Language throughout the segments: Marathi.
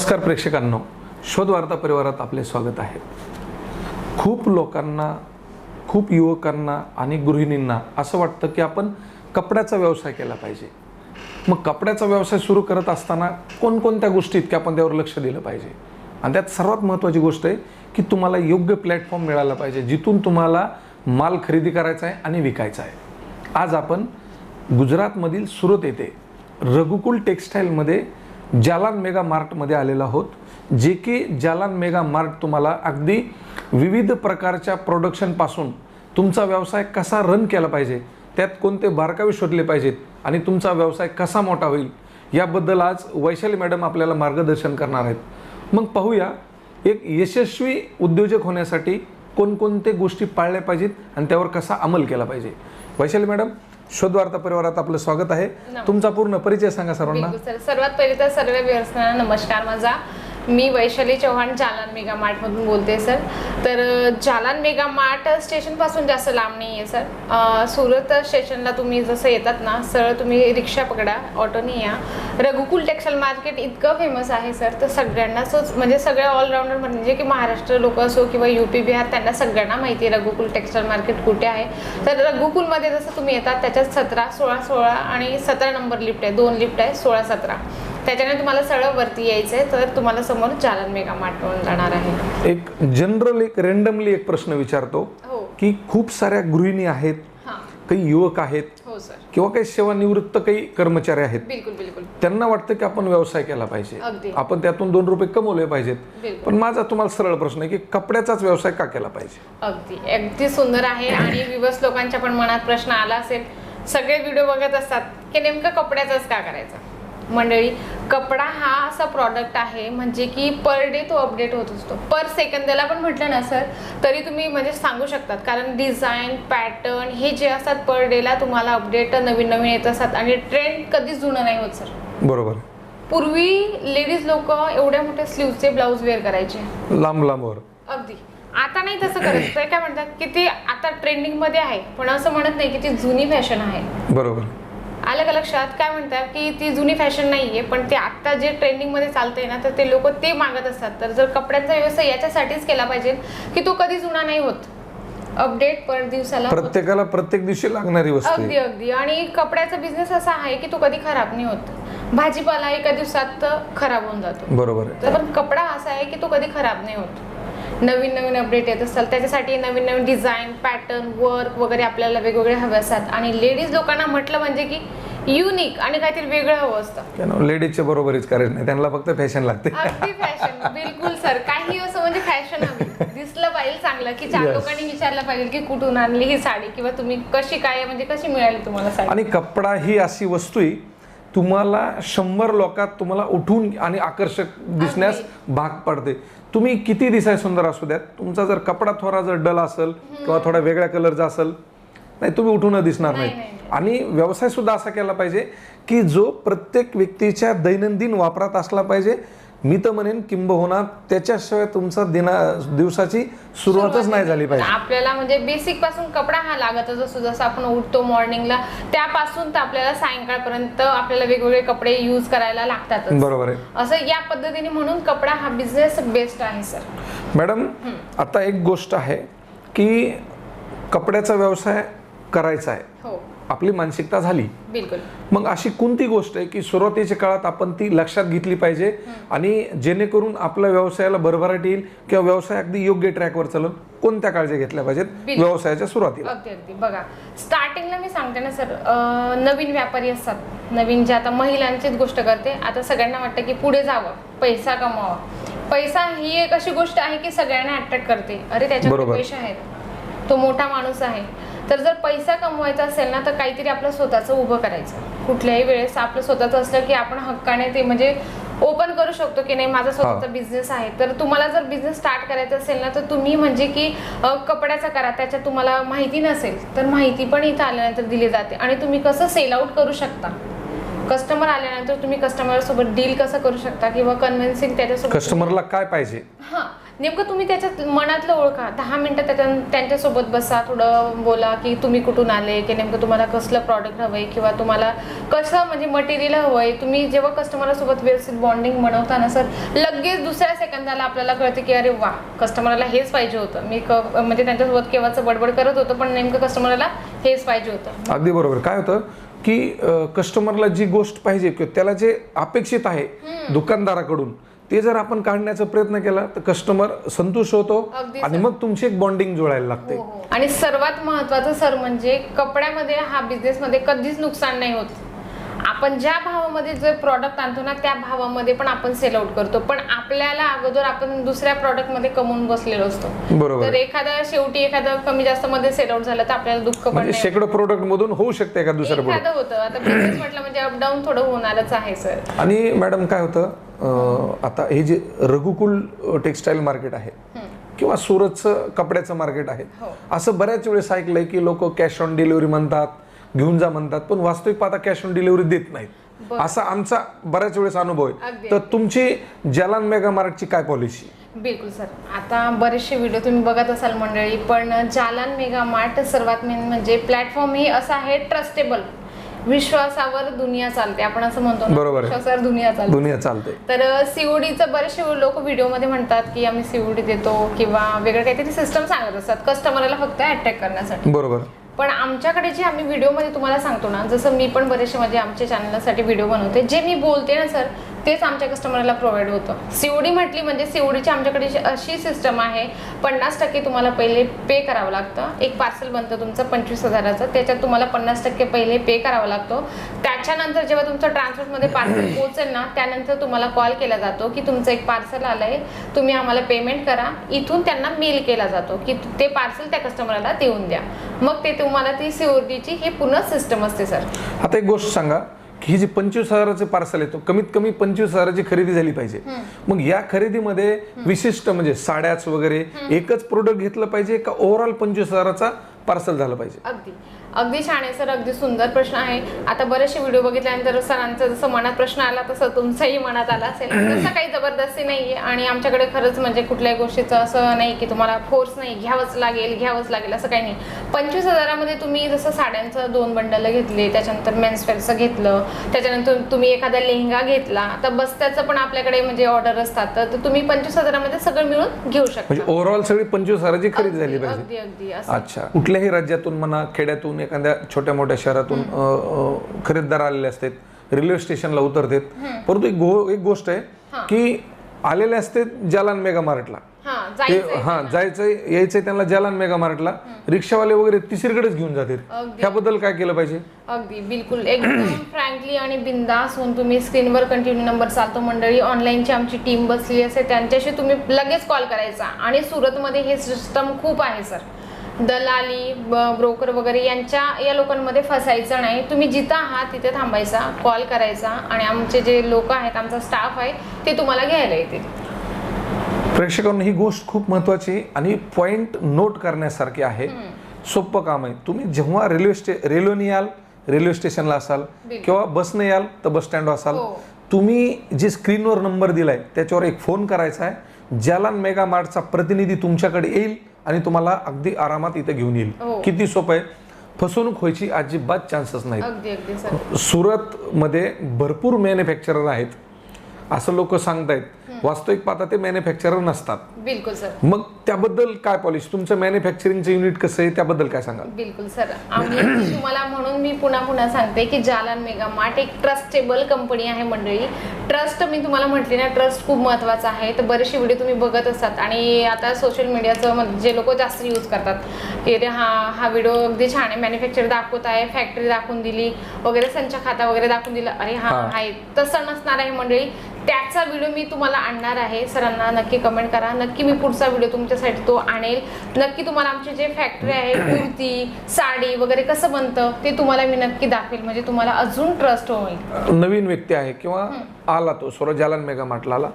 नमस्कार प्रेक्षकांनो. शोधवार्ता परिवारात आपले स्वागत आहे. खूप लोकांना खूप युवकांना आणि गृहिणींना असं वाटतं की आपण कपड्याचा व्यवसाय केला पाहिजे. मग कपड्याचा व्यवसाय सुरू करत असताना कोणकोणत्या गोष्टी इतक्या आपण त्यावर लक्ष दिलं पाहिजे? आणि त्यात सर्वात महत्त्वाची गोष्ट आहे की तुम्हाला योग्य प्लॅटफॉर्म मिळाला पाहिजे जिथून तुम्हाला माल खरेदी करायचा आहे आणि विकायचा आहे. आज आपण गुजरातमधील सुरत येथे रघुकुल टेक्स्टाईलमध्ये जालान मेगा मार्टमध्ये आलेला आहोत जे की जालान मेगा मार्ट तुम्हाला अगदी विविध प्रकारच्या प्रोडक्शनपासून तुमचा व्यवसाय कसा रन केला पाहिजे त्यात कोणते बारकावे शोधले पाहिजेत आणि तुमचा व्यवसाय कसा मोठा होईल याबद्दल आज वैशाली मॅडम आपल्याला मार्गदर्शन करणार आहेत. मग पाहूया एक यशस्वी उद्योजक होण्यासाठी कोणकोणते गोष्टी पाळल्या पाहिजेत आणि त्यावर कसा अंमल केला पाहिजे. वैशाली मॅडम शोधवार्ता परिवारात आपलं स्वागत आहे. तुमचा पूर्ण परिचय सांगा सर्वांना. बिलकुल सर सर्वात पहिले तर सर्व व्यवस्थांना नमस्कार माझा. मी वैशाली चव्हाण जालान मेगा मार्टमधून बोलते सर. तर जालान मेगा मार्ट स्टेशनपासून जास्त लांब नाही आहे सर सुरत स्टेशनला तुम्ही जसं येतात ना सरळ तुम्ही रिक्षा पकडा ऑटोने या. रघुकुल टेक्सटाईल मार्केट इतकं फेमस आहे सर तर सगळ्यांनाच म्हणजे सगळ्या ऑलराऊंडर म्हणजे की महाराष्ट्र लोक असो किंवा यू पी बिहार त्यांना सगळ्यांना माहिती आहे रघुकुल टेक्सटाईल मार्केट कुठे आहे. तर रघुकुलमध्ये जसं तुम्ही येतात त्याच्यात सतरा सोळा सोळा आणि सतरा नंबर लिफ्ट आहे दोन लिफ्ट आहे सोळा सतरा. त्याच्याने तुम्हाला सरळ वरती यायचं आहे तर तुम्हाला समोर जालन मेगा मार्ट जाणार आहे. एक जनरल एक रँडमली एक प्रश्न विचारतो हो. की खूप साऱ्या गृहिणी आहेत हां. काही युवक आहेत हो सर. किंवा काही सेवानिवृत्त काही कर्मचारी आहेत. बिलकुल बिलकुल. त्यांना वाटतं की आपण व्यवसाय केला पाहिजे. आपण त्यातून दोन रुपये कमवले पाहिजेत. पण माझा तुम्हाला सरळ प्रश्न आहे की कपड्याचाच व्यवसाय का केला पाहिजे? अगदी. अगदी सुंदर आहे आणि विवस लोकांच्या पण मनात प्रश्न आला असेल. सगळे व्हिडिओ बघत असतात की नेमकं कपड्याचंच का करायचं? मंडळी कपडा हा असा प्रॉडक्ट आहे म्हणजे की पर डे तो अपडेट होत असतो. पर सेकंद त्याला पण म्हटलं ना सर तरी तुम्ही म्हणजे सांगू शकतात. कारण डिझाईन पॅटर्न हे जे असतात पर डेला तुम्हाला अपडेट नवीन नवीन येत असतात आणि ट्रेंड कधीच जुनं नाही होत सर बरोबर. पूर्वी लेडीज लोक एवढ्या मोठ्या स्लीवचे ब्लाऊज वेअर करायचे. लांब लांबवर अगदी. आता नाही तसं करत. तर काय म्हणतात की ते आता ट्रेंडिंगमध्ये आहे. पण असं म्हणत नाही की ती जुनी फॅशन आहे. बरोबर. आलं का लक्षात? काय म्हणतात की ती जुनी फॅशन नाहीये पण ते आता जे ट्रेंडिंगमध्ये चालतंय ना तर ते लोक ते मागत असतात. तर जर कपड्यांचा व्यवसाय याच्यासाठीच केला पाहिजे की तो कधी जुना नाही होत. अपडेट पर दिवसाला. प्रत्येकाला प्रत्येक दिवशी लागणारी वस्तू अगदी आहे. अगदी आणि कपड्याचा बिझनेस असा आहे की तो कधी खराब नाही होत. भाजीपाला एका दिवसात खराब होऊन जातो. बरोबर आहे. तर पण कपडा असा आहे की तो कधी खराब नाही होत. नवीन नवीन अपडेट येत असतात. त्याच्यासाठी नवीन नवीन डिझाईन पॅटर्न वर्क वगैरे आपल्याला वेगवेगळे हवे असतात. आणि लेडीज लोकांना म्हटलं म्हणजे की युनिक आणि काहीतरी वेगळं हवं असतं. लेडीजच्या बरोबरीच करायचं नाही. त्यांना फक्त फॅशन लागते. अगदी फॅशन बिलकुल सर काही असं म्हणजे फॅशन हवी. दिसलं पाहिजे चांगलं. की चार. लोकांनी विचारलं पाहिजे की कुठून आणली ही साडी किंवा तुम्ही कशी काय म्हणजे कशी मिळाली तुम्हाला साडी? आणि कपडा ही अशी वस्तू आहे तुम्हाला शंभर लोकात तुम्हाला उठून आणि आकर्षक दिसण्यास भाग पडते. तुम्ही किती दिसाय सुंदर असू द्यात? तुमचा जर कपडा थोडा जर डल असेल किंवा थोडा वेगळ्या कलरचा असेल नाही तुम्ही उठून दिसणार नाही, आणि व्यवसाय सुद्धा असा केला पाहिजे की जो प्रत्येक व्यक्तीच्या दैनंदिन वापरात असला पाहिजे मी तर म्हणेन किंबहुना त्याच्याशिवाय तुमचा दिना दिवसाची सुरुवातच नाही झाली पाहिजे. आपल्याला म्हणजे बेसिकपासून कपडा हा लागतच असतो. जसं आपण उठतो मॉर्निंगला त्यापासून तर आपल्याला सायंकाळपर्यंत आपल्याला वेगवेगळे कपडे यूज करायला लागतातच. बरोबर आहे. असं या पद्धतीने म्हणून कपडा हा बिझनेस बेस्ट आहे सर मॅडम आता एक गोष्ट आहे की कपड्याचा व्यवसाय करायचा आहे. हो. आपली मानसिकता झाली. बिलकुल. मग अशी कोणती गोष्ट आहे की सुरुवातीच्या काळात आपण ती लक्षात घेतली पाहिजे आणि जेणेकरून आपल्या व्यवसायाला भरभराट येईल किंवा व्यवसाय अगदी योग्य ट्रॅकवर चालेल कोणत्या काळजी घेतल्या पाहिजेत. व्यवसायाच्या सुरुवातीला? अगदी अगदी. बघा स्टार्टिंगला मी सांगते ना सर नवीन व्यापारी असतात. नवीन जे आता महिलांचीच गोष्ट करते. आता सगळ्यांना वाटतं की पुढे जावं पैसा कमावा पैसा ही एक अशी गोष्ट आहे की सगळ्यांना अट्रॅक्ट करते. अरे त्याच्याकडे. पैसे आहेत. तो मोठा माणूस आहे. तर जर पैसा कमवायचा असेल ना तर काहीतरी आपलं स्वतःचं उभं करायचं. कुठल्याही वेळेस आपलं स्वतःचं असलं की आपण हक्काने ते म्हणजे ओपन करू शकतो की नाही माझा स्वतःचा बिझनेस आहे. तर तुम्हाला जर बिझनेस स्टार्ट करायचा असेल ना तर तुम्ही म्हणजे की कपड्याचा करा त्याच्यात तुम्हाला माहिती नसेल तर माहिती पण इथं आल्यानंतर दिली जाते. आणि तुम्ही कसं सेल आउट करू शकता? कस्टमर आल्यानंतर तुम्ही कस्टमर सोबत डील कसं करू शकता? किंवा कन्व्हिन्सिंग त्याच्यासोबत कस्टमरला काय पाहिजे? हां. नेमकं तुम्ही त्याच्यात मनातलं ओळखा. दहा मिनिटं त्याच्या त्यांच्यासोबत बसा थोडं बोला की तुम्ही कुठून आले की नेमकं तुम्हाला कसलं प्रॉडक्ट हवंय किंवा तुम्हाला कसं म्हणजे मटेरियल हवंय. तुम्ही जेव्हा कस्टमरसोबत व्यवस्थित बॉन्डिंग बनवता ना सर लगेच दुसऱ्या सेकंदाला आपल्याला कळते की अरे वा कस्टमरला हेच पाहिजे होतं. मी क म्हणजे त्यांच्यासोबत केव्हाचं बडबड करत होतो पण नेमकं कस्टमरला हेच पाहिजे होतं. अगदी बरोबर. काय होतं की कस्टमरला जी गोष्ट पाहिजे त्याला जे अपेक्षित आहे दुकानदाराकडून ते जर आपण काढण्याचा प्रयत्न केला तर कस्टमर संतुष्ट होतो अगदी आणि मग तुमची एक बॉन्डिंग जुळायला लागते. हो, हो. आणि सर्वात महत्वाचं सर म्हणजे कपड्यामध्ये हा बिझनेस मध्ये कधीच नुकसान नाही होत. आपण ज्या भावामध्ये जे प्रॉडक्ट आणतो ना त्या भावामध्ये पण आपण सेल आउट करतो. पण आपल्याला अगोदर आपण दुसऱ्या प्रॉडक्टमध्ये कमवून बसलेलो असतो. बरोबर. तर एखादा शेवटी एखादं कमी जास्त मध्ये सेल आउट झालं तर आपल्याला दुःख पण म्हणजे नाही शेकडो प्रोडक्ट मधून होऊ शकते का दुसरं प्रोडक्ट एखादं होतं. आता बिझनेस म्हटलं म्हणजे अपडाऊन थोडं होणारच आहे सर आणि मॅडम काय होतं? आता हे जे रघुकुल टेक्सटाईल मार्केट आहे किंवा सुरतचं कपड्याचं मार्केट आहे हो. असं बऱ्याच वेळेस ऐकलंय की लोक कॅश ऑन डिलिव्हरी म्हणतात घेऊन जा म्हणतात पण वास्तविक पाहता कॅश ऑन डिलिव्हरी देत नाहीत. असा आमचा बऱ्याच वेळेस अनुभव आहे. तर तुमची जलान मेगा मार्टची काय पॉलिसी बिलकुल सर. आता बरेचसे व्हिडिओ तुम्ही बघत असाल मंडळी पण जालान मेगा मार्ट सर्वात मेन म्हणजे प्लॅटफॉर्म ही असा आहे ट्रस्टेबल विश्वासावर दुनिया चालते. आपण असं म्हणतो ना बरोबर आहे. विश्वासावर दुनिया चालते. दुनिया चालते. तर सीओडीचं बरेचसे लोक व्हिडिओमध्ये म्हणतात की आम्ही सीओडी देतो किंवा वेगळं काहीतरी सिस्टम सांगत असतात कस्टमरला फक्त अट्रॅक्ट करण्यासाठी. बरोबर. पण आमच्याकडे जे आम्ही व्हिडिओमध्ये तुम्हाला सांगतो ना जसं मी पण बरेचसे म्हणजे आमच्या चॅनलसाठी व्हिडिओ बनवते जे मी बोलते ना सर तेच आमच्या कस्टमरला प्रोव्हाइड होतं. सीओडी म्हटली म्हणजे सीओडीची आमच्याकडे अशी- सिस्टम आहे पन्नास टक्के तुम्हाला पहिले पे करावं लागतं. एक पार्सल बनतं तुमचं पंचवीस हजाराचं त्याच्यात तुम्हाला पन्नास टक्के पहिले पे करावा लागतो. त्याच्यानंतर जेव्हा तुमचं ट्रान्सपोर्टमध्ये पार्सल पोहोचेल ना त्यानंतर तुम्हाला कॉल केला जातो की तुमचं एक पार्सल आलंय तुम्ही आम्हाला पेमेंट करा. इथून त्यांना मेल केला जातो की ते पार्सल त्या कस्टमरला देऊन द्या. मग ते तुम्हाला ती सीओडीची ही पूर्ण सिस्टम असते सर आता एक गोष्ट सांगा. की ही जी पंचवीस हजाराचे पार्सल येतो कमीत कमी पंचवीस हजाराची खरेदी झाली पाहिजे. मग या खरेदीमध्ये विशिष्ट म्हणजे साड्याच वगैरे एकच प्रोडक्ट घेतलं पाहिजे का ओव्हरऑल पंचवीस हजाराचा पार्सल झालं पाहिजे? अगदी अगदी छान आहे सर. अगदी सुंदर प्रश्न आहे. आता बरेचसे व्हिडिओ बघितल्यानंतर सरांचा जसं मनात प्रश्न आला तसं तुमचाही मनात आला असेल. तसं काही जबरदस्ती नाही आहे आणि आमच्याकडे खरंच म्हणजे कुठल्याही गोष्टीचं असं नाही की तुम्हाला फोर्स नाही. घ्यावंच लागेल घ्यावंच लागेल असं काही नाही. पंचवीस हजारामध्ये तुम्ही जसं साड्यांचं दोन बंडल घेतले त्याच्यानंतर मेन्सवेअरचं घेतलं त्याच्यानंतर तुम्ही एखादा लेहंगा घेतला तर बस्त्याचं पण आपल्याकडे म्हणजे ऑर्डर असतात. तर तुम्ही पंचवीस हजारामध्ये सगळं मिळून घेऊ शकता. म्हणजे ओव्हरऑल सगळी पंचवीस हजाराची खरेदी झाली अगदी पाहिजे. अगदी. असं. अच्छा. कुठल्याही राज्यातून म्हणा खेड्यातून एखाद्या छोट्या मोठ्या शहरातून खरेदीदार आलेले असतात. रेल्वे स्टेशनला उतरतात. परंतु एक गो एक गोष्ट आहे की आलेले असते जालान मेगा मार्टला. हा ते हा जायचंय यायचंय त्यांना जालान मेगा मार्टला. रिक्षावाले वगैरे तिसरीकडेच घेऊन जातात. अगदी. ह्याबद्दल काय केलं पाहिजे? अगदी बिलकुल. एकदम फ्रँकली आणि बिंदास होऊन तुम्ही स्क्रीनवर कंटिन्यू नंबर चालतो मंडळी. ऑनलाईनची आमची टीम बसली असेल त्यांच्याशी तुम्ही लगेच कॉल करायचा. आणि सुरतमध्ये हे सिस्टम खूप आहे सर. दलाली ब्रोकर वगैरे यांच्या या लोकांमध्ये फसायचं नाही. तुम्ही जिथं आहात तिथे थांबायचा कॉल करायचा आणि आमचे जे लोक आहेत आमचा स्टाफ आहे ते तुम्हाला घ्यायला येतील. प्रेक्षकांना ही गोष्ट खूप महत्वाची आणि पॉइंट नोट करण्यासारखी आहे. सोपं काम आहे. तुम्ही जेव्हा रेल्वे स्टे रेल्वेने याल रेल्वे स्टेशनला असाल किंवा बसने याल तर बस स्टँडवर असाल हो. तुम्ही जे स्क्रीनवर नंबर दिलाय त्याच्यावर एक फोन करायचा आहे जालान मेगा मार्टचा प्रतिनिधी तुमच्याकडे येईल आणि तुम्हाला अगदी आरामात इथे घेऊन येईल. हो. किती सोपं आहे? फसवणूक व्हायची अजिबात चान्सेस नाहीत. सुरतमध्ये भरपूर मॅन्युफॅक्चरर आहेत. असं लोक सांगतायत. वास्तविक पाहता ते मॅन्युफॅक्चरर नसतात. बिलकुल सर. मग त्याबद्दल काय पॉलिसी तुमचं मॅन्युफॅक्चरिंगचं युनिट कसं आहे? त्याबद्दल काय सांगाल? बिलकुल सर. आम्ही तुम्हाला म्हणून मी पुन्हा पुन्हा सांगते की जालान मेगा मार्ट एक ट्रस्टेबल कंपनी आहे मंडळी. ट्रस्ट मी तुम्हाला म्हटले ना ट्रस्ट खूप महत्त्वाचा आहे. तर बरेचसे व्हिडिओ तुम्ही बघत असतात. आणि आता सोशल मीडियाचं जे लोक जास्त यूज करतात. की हा हा व्हिडिओ अगदी छान आहे. मॅन्युफॅक्चर दाखवत आहे फॅक्टरी दाखवून दिली वगैरे संच खाता वगैरे दाखवून दिलं. अरे हा. आहे. तसं नसणार आहे मंडळी. त्याचा व्हिडिओ मी तुम्हाला आणणार आहे. सरांना नक्की कमेंट करा. नक्की मी पुढचा व्हिडिओ तुमच्यासाठी तो आणेल. नक्की तुम्हाला आमची जे फॅक्टरी आहे कुर्ती साडी वगैरे कसं बनतं ते तुम्हाला मी नक्की दाखवेल. म्हणजे तुम्हाला अजून ट्रस्ट होईल. नवीन व्यक्ती आहे किंवा आला तो स्वरा जालन मेगा मार्टला आला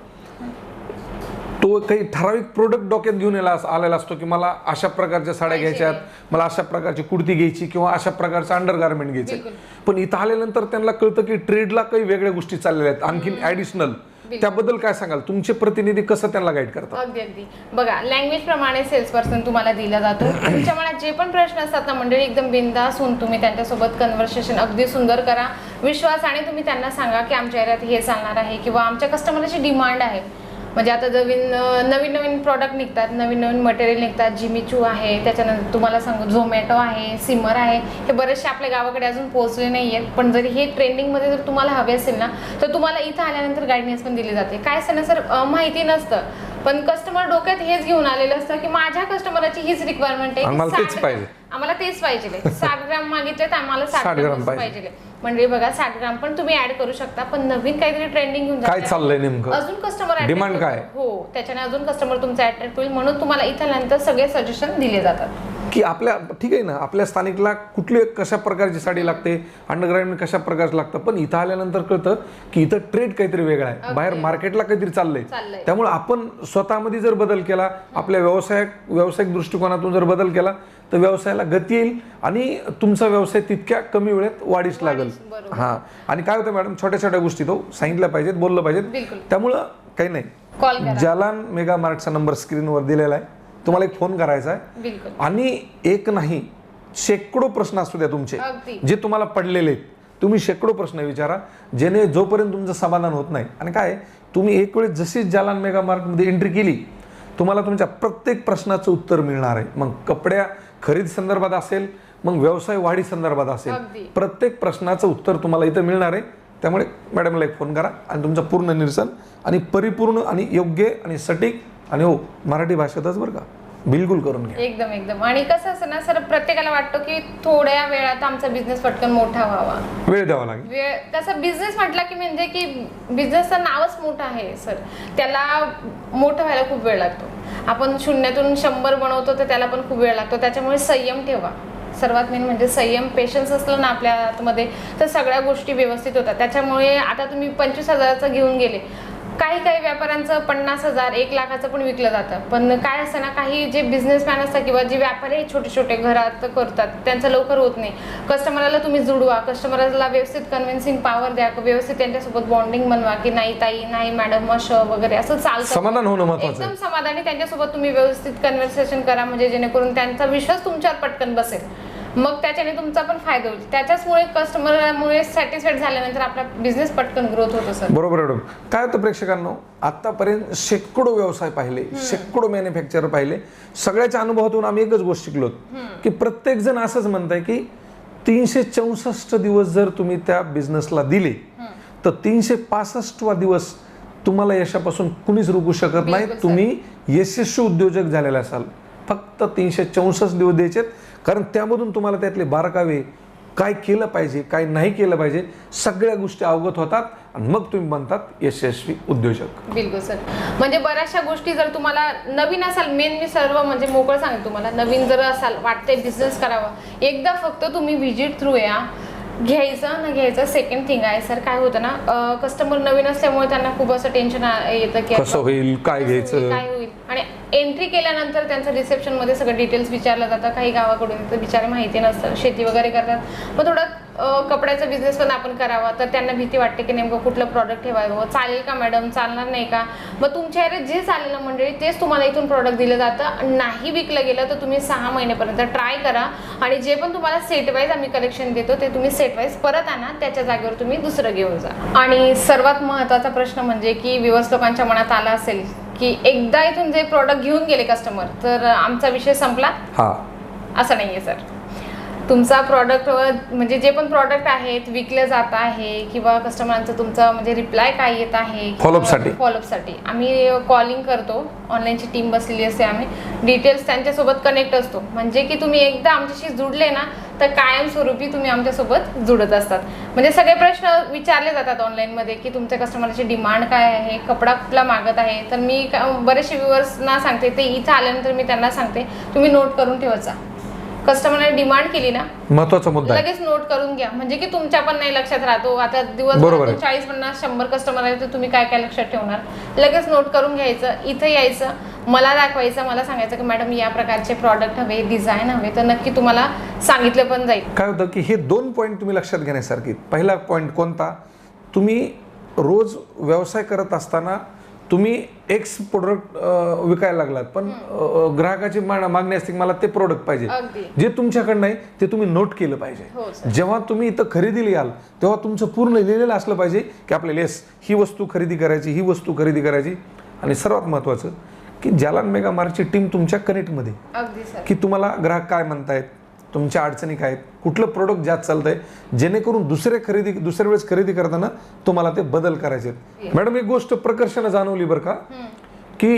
तो काही ठराविक प्रोडक्ट डोक्यात घेऊन याला आलेला असतो की मला अशा प्रकारच्या साड्या. घ्यायच्यात मला अशा प्रकारची कुर्ती घ्यायची किंवा अशा प्रकारचं अंडर गार्मेंट घ्यायचे. पण इथं आल्यानंतर त्यांना कळतं की ट्रेडला काही वेगळ्या गोष्टी चाललेल्या आहेत. आणखीन ऍडिशनल त्याबद्दल काय सांगाल? तुमचे प्रतिनिधी कसं त्यांना गाईड करतात? अगदी अगदी. बघा लँग्वेज प्रमाणे सेल्स पर्सन तुम्हाला दिला जातो. तुमच्या मनात जे पण प्रश्न असतात ना मंडळी एकदम बिंदास होऊन तुम्ही त्यांच्यासोबत कन्व्हर्सेशन अगदी सुंदर करा. विश्वासाने तुम्ही त्यांना सांगा की आमच्या एरियात हे चालणार आहे किंवा आमच्या कस्टमरची डिमांड आहे. म्हणजे आता नवीन नवीन नवीन प्रॉडक्ट निघतात नवीन नवीन मटेरियल निघतात. जिमीचू आहे त्याच्यानंतर तुम्हाला सांगू झोमॅटो आहे सिमर आहे. हे बरेचसे आपल्या गावाकडे अजून पोहोचले नाही आहेत पण जरी हे ट्रेंडिंगमध्ये जर तुम्हाला हवे असेल ना तर तुम्हाला इथं आल्यानंतर गायडन्स पण दिली जाते. काय असतं ना सर माहिती नसतं. पण कस्टमर डोक्यात हेच घेऊन आलेलं असतं की माझ्या कस्टमराची हीच रिक्वायरमेंट आहे आम्हाला तेच 60 पाहिजे. आम्हाला तेच पाहिजे साठ ग्राम मागितले तर आम्हाला 60 साठ ग्राम ग्राम पाहिजे. पाहिजे म्हणजे बघा साठ ग्राम पण तुम्ही ऍड करू शकता पण नवीन काहीतरी ट्रेंडिंग घेऊन काय जाते. चाललंय नेमकं अजून कस्टमर Demand काय? हो त्याच्याने अजून कस्टमर तुमचा अट्रॅक्ट होईल म्हणून तुम्हाला इथं आल्यानंतर सगळे सजेशन दिले जातात की आपल्या ठीक आहे ना आपल्या स्थानिकला कुठली कशा प्रकारची साडी लागते अंडरग्राऊंड कशा प्रकारचं लागतं पण इथं आल्यानंतर कळतं की इथं ट्रेड काहीतरी वेगळा आहे. बाहेर मार्केटला काहीतरी चाललंय. त्यामुळे आपण स्वतःमध्ये जर बदल केला आपल्या व्यवसाय व्यावसायिक दृष्टिकोनातून जर बदल केला तर व्यवसायाला गती येईल आणि तुमचा व्यवसाय तितक्या कमी वेळेत वाढीस लागेल. हा. आणि काय होतं मॅडम छोट्या छोट्या गोष्टी तो सांगितल्या पाहिजेत बोललं पाहिजेत. त्यामुळं काही नाही. जालान मेगा मार्टचा नंबर स्क्रीनवर दिलेला आहे. तुम्हाला एक फोन करायचा आहे. बिलकुल. आणि एक नाही शेकडो प्रश्न असू द्या तुमचे जे तुम्हाला पडलेले आहेत. तुम्ही शेकडो प्रश्न विचारा जेणे जोपर्यंत तुमचं समाधान होत नाही. आणि काय तुम्ही एक वेळेस जशी जालान मेगा मार्टमध्ये एंट्री केली तुम्हाला तुमच्या प्रत्येक प्रश्नाचं उत्तर मिळणार आहे. मग कपड्या खरेदी संदर्भात असेल मग व्यवसाय वाढी संदर्भात असेल. प्रत्येक प्रश्नाचं उत्तर तुम्हाला इथं मिळणार आहे. त्यामुळे मॅडमला एक फोन करा आणि तुमचं पूर्ण निरसन आणि परिपूर्ण आणि योग्य आणि सटीक आणि हो मराठी भाषेतच बरं का. बिलकुल करून घ्या. एकदम एकदम. आणि कसं असं ना सर प्रत्येकाला वाटतं की थोड्या वेळात आमचा बिझनेस पटकन मोठा व्हावा. वेळ द्यावा लागेल. वेळ कसं बिझनेस म्हटला की म्हणजे की बिझनेसचं नावच मोठं आहे सर. त्याला मोठं व्हायला खूप वेळ लागतो. आपण शून्यातून शंभर बनवतो तर त्याला पण खूप वेळ लागतो. त्याच्यामुळे संयम ठेवा. सर्वात मेन म्हणजे संयम पेशन्स असलं ना आपल्या आतमध्ये तर सगळ्या गोष्टी व्यवस्थित होतात. त्याच्यामुळे आता तुम्ही पंचवीस हजाराचं घेऊन गेले. काही काही व्यापाऱ्यांचं पन्नास हजार एक लाखाचं पण विकलं जातं. पण काय असतं ना काही जे बिझनेसमॅन असतात किंवा जे व्यापारी छोटे छोटे घरात करतात त्यांचं लवकर होत नाही. कस्टमरला तुम्ही जुडवा कस्टमरला व्यवस्थित कन्व्हिन्सिंग पॉवर द्या व्यवस्थित त्यांच्यासोबत बॉन्डिंग बनवा की नाही ताई नाही मॅडम असं वगैरे असं चालतं. समाधान होणं एकदम समाधानी त्यांच्यासोबत तुम्ही व्यवस्थित कन्व्हर्सेशन करा म्हणजे जेणेकरून त्यांचा विश्वास तुमच्यावर पटकन बसेल. मग त्याच्याने तुमचा पण फायदा होईल. त्याच्याचमुळे कस्टमरमुळे सॅटिस्फाईड झाल्यानंतर आपला बिझनेस पटकन ग्रोथ होतो सर बरोबर मॅडम काय होतं प्रेक्षकांनो आतापर्यंत शेकडो व्यवसाय पाहिले शेकडो मॅन्युफॅक्चर पाहिले. सगळ्याच्या अनुभवातून आम्ही एकच गोष्ट शिकलो की प्रत्येक जण असंच म्हणताय की तीनशे चौसष्ट दिवस जर तुम्ही त्या बिझनेसला दिले तर तीनशे पासष्टवा दिवस तुम्हाला यशापासून कुणीच रोखू शकत नाही. तुम्ही यशस्वी उद्योजक झालेले असाल. फक्त तीनशे चौसष्ट दिवस द्यायचेत. कारण त्यामधून तुम्हाला त्यातले बारकावे काय केलं पाहिजे काय नाही केलं पाहिजे सगळ्या गोष्टी अवगत होतात आणि मग तुम्ही बनतात यशस्वी उद्योजक. बिलकुल सर. म्हणजे बऱ्याचशा गोष्टी जर तुम्हाला नवीन असाल मेन मी सर्व म्हणजे मोकळं सांगेन तुम्हाला. नवीन जर असाल वाटतंय बिझनेस करावा. एकदा फक्त तुम्ही व्हिजिट थ्रू या. घ्यायचं न घ्यायचं सेकंड थिंग आहे सर. काय होतं ना कस्टमर नवीन असल्यामुळे त्यांना खूप असं टेन्शन येतं की कसं होईल काय घ्यायचं? काय होईल? आणि एंट्री केल्यानंतर त्यांचं रिसेप्शनमध्ये सगळं डिटेल्स विचारलं जातं. काही गावाकडून तर बिचारे माहिती नसतं. शेती वगैरे करतात. मग थोडं कपड्याचा बिझनेस पण आपण करावा. तर त्यांना भीती वाटते की नेमकं कुठलं प्रॉडक्ट ठेवावं. चालेल का मॅडम चालणार नाही का? मग तुमच्या ह्याच्यात जे चालेल ना मंडळी तेच तुम्हाला इथून प्रॉडक्ट दिलं जातं. नाही विकलं गेलं तर तुम्ही सहा महिन्यापर्यंत ट्राय करा. आणि जे पण तुम्हाला सेटवाईज आम्ही कलेक्शन देतो ते तुम्ही सेटवाईज परत आणा. त्याच्या जागेवर तुम्ही दुसरं घेऊन जा. आणि सर्वात महत्त्वाचा प्रश्न म्हणजे की विवस लोकांच्या मनात आला असेल की एकदा इथून जे प्रॉडक्ट घेऊन गेले कस्टमर तर आमचा विषय संपला. हा. असं नाही आहे सर तुमचा प्रॉडक्ट म्हणजे जे पण प्रॉडक्ट आहेत विकले जात आहे किंवा कस्टमरांचं तुमचं म्हणजे रिप्लाय काय येत आहे Follow-up साठी. फॉलोअपसाठी आम्ही कॉलिंग करतो. ऑनलाईनची टीम बसलेली असते आम्ही. डिटेल्स त्यांच्यासोबत कनेक्ट असतो. म्हणजे की तुम्ही एकदा आमच्याशी जुडले ना तर कायमस्वरूपी तुम्ही आमच्यासोबत जुडत असतात. म्हणजे सगळे प्रश्न विचारले जातात ऑनलाईनमध्ये की तुमच्या कस्टमरची डिमांड काय आहे कपडा कुठला मागत आहे? तर मी बरेचसे व्ह्युअर्सना सांगते ते इथं आल्यानंतर मी त्यांना सांगते तुम्ही नोट करून ठेवायचा कस्टमरने डिमांड केली ना महत्त्वाचा मुद्दा आहे. लगेच नोट करून घ्या. म्हणजे की तुमच्या पण नाही लक्षात राहतो. आता बरोबर आहे. दिवस चाळीस पन्नास शंभर कस्टमर आहे तर तुम्ही काय काय लक्षात ठेवणार? लगेच नोट करून घ्यायचं इथं यायचं मला दाखवायचं मला सांगायचं की मॅडम या प्रकारचे प्रॉडक्ट हवे डिझाईन हवे तर नक्की तुम्हाला सांगितलं पण जाईल. काय होतं की हे दोन पॉईंट तुम्ही लक्षात घेण्यासारखे. पहिला पॉईंट कोणता? तुम्ही रोज व्यवसाय करत असताना तुम्ही एक्स प्रोडक्ट विकायला लागलात. पण ग्राहकाची मागणी असते मला ते प्रोडक्ट पाहिजे. जे तुमच्याकडनं आहे ते तुम्ही नोट केलं पाहिजे. हो जेव्हा तुम्ही इथं खरेदीला याल तेव्हा तुमचं पूर्ण लिहिलेलं असलं पाहिजे की आपल्याला येस ही वस्तू खरेदी करायची ही वस्तू खरेदी करायची. आणि सर्वात महत्त्वाचं की जालान मेगा मार्टची टीम तुमच्या कनेक्टमध्ये की तुम्हाला ग्राहक काय म्हणतायत तुमच्या अडचणी काय आहेत? कुठलं प्रोडक्ट जास्त चालतंय जेणेकरून दुसरे खरेदी दुसऱ्या वेळेस खरेदी करताना तुम्हाला ते बदल करायचे आहेत. मॅडम एक गोष्ट प्रकर्षानं जाणवली बरं का? की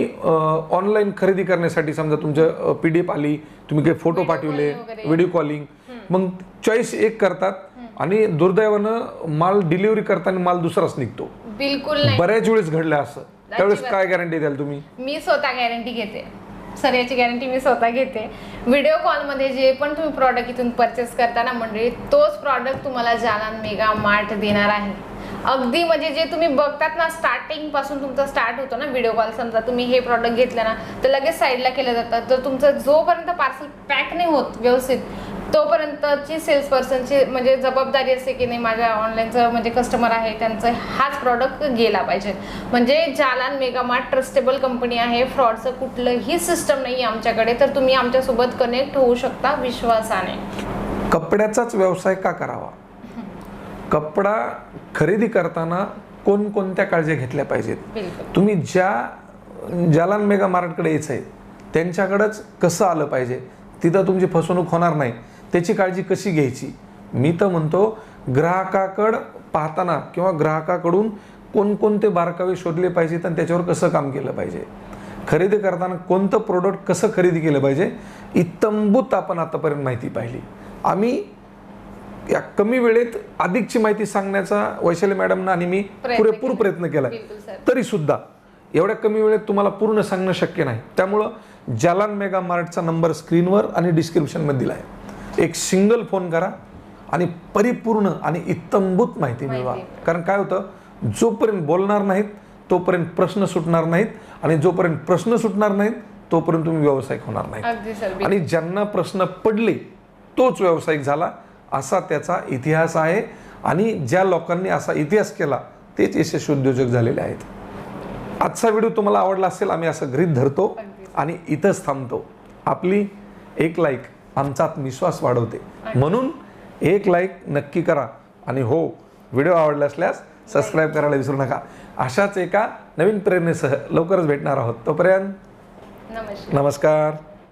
ऑनलाईन खरेदी करण्यासाठी समजा तुमचं पी डी एफ आली तुम्ही काही फोटो पाठवले. व्हिडिओ कॉलिंग मग चॉईस एक करतात आणि दुर्दैवानं माल डिलिव्हरी करताना माल दुसराच निघतो. बिलकुल बऱ्याच वेळेस घडलं असं. त्यावेळेस काय गॅरंटी द्याल तुम्ही? मी स्वतः गॅरंटी घेते. सर याची गॅरंटी मी स्वतः घेते. व्हिडिओ कॉलमध्ये जे पण तुम्ही प्रॉडक्ट इथून परचेस करताना मंडळी तोच प्रॉडक्ट तुम्हाला जालान मेगा मार्ट देणार आहे. अगदी म्हणजे जे तुम्ही बघतात ना स्टार्टिंगपासून तुमचा स्टार्ट होतो ना व्हिडिओ कॉल समजा तुम्ही हे प्रॉडक्ट घेतलं ना तर लगेच साईडला केलं जातं. तर तुमचं जोपर्यंत पार्सल पॅक नाही होत व्यवस्थित तोपर्यंतची सेल्स पर्सनची म्हणजे जबाबदारी असते की नाही माझ्या ऑनलाईनचं म्हणजे कस्टमर आहे त्यांचं हाच प्रॉडक्ट गेला पाहिजे. म्हणजे जालान मेगामार्ट ट्रस्टेबल कंपनी आहे फ्रॉडचं कुठलंही सिस्टम नाही आमच्याकडे तर तुम्ही आमच्यासोबत कनेक्ट होऊ शकता विश्वासाने. कपड्याचाच व्यवसाय का करावा? कपडा खरेदी करताना कोणकोणत्या काळजी घेतल्या पाहिजेत? तुम्ही ज्या जालान मेगा मार्टकडे यायचं आहे त्यांच्याकडंच कसं आलं पाहिजे? तिथं तुमची फसवणूक होणार नाही. त्याची काळजी कशी घ्यायची? मी तर म्हणतो ग्राहकाकडं पाहताना किंवा ग्राहकाकडून कोणकोणते बारकावे शोधले पाहिजेत आणि त्याच्यावर कसं काम केलं पाहिजे? खरेदी करताना कोणतं प्रोडक्ट कसं खरेदी केलं पाहिजे? इत्तंभूत आपण आतापर्यंत माहिती पाहिली. आम्ही या कमी वेळेत अधिकची माहिती सांगण्याचा वैशाली मॅडमना आणि मी पुरेपूर. प्रयत्न केला. तरी सुद्धा एवढ्या कमी वेळेत तुम्हाला पूर्ण सांगणं शक्य नाही. त्यामुळं जालान मेगा मार्टचा नंबर स्क्रीनवर आणि डिस्क्रिप्शनमध्ये दिला आहे एक सिंगल फोन करा आणि परिपूर्ण आणि इत्तंभूत माहिती मिळवा. कारण काय होतं? जोपर्यंत बोलणार नाहीत तोपर्यंत प्रश्न सुटणार नाहीत आणि जोपर्यंत प्रश्न सुटणार नाहीत तोपर्यंत तुम्ही व्यावसायिक होणार नाही आणि ज्यांना प्रश्न पडले तोच व्यावसायिक झाला असा त्याचा इतिहास आहे. आणि ज्या लोकांनी असा इतिहास केला तेच यशस्वी उद्योजक झालेले आहेत. आजचा व्हिडिओ तुम्हाला आवडला असेल आम्ही असं गृहीत धरतो आणि इथंच थांबतो. आपली एक लाईक आमचा आत्मविश्वास वाढवते. म्हणून एक लाईक नक्की करा. आणि हो व्हिडिओ आवडला असल्यास सबस्क्राईब करायला विसरू नका. अशाच एका नवीन प्रेरणेसह लवकरच भेटणार आहोत. तोपर्यंत नमस्कार. नमस्कार.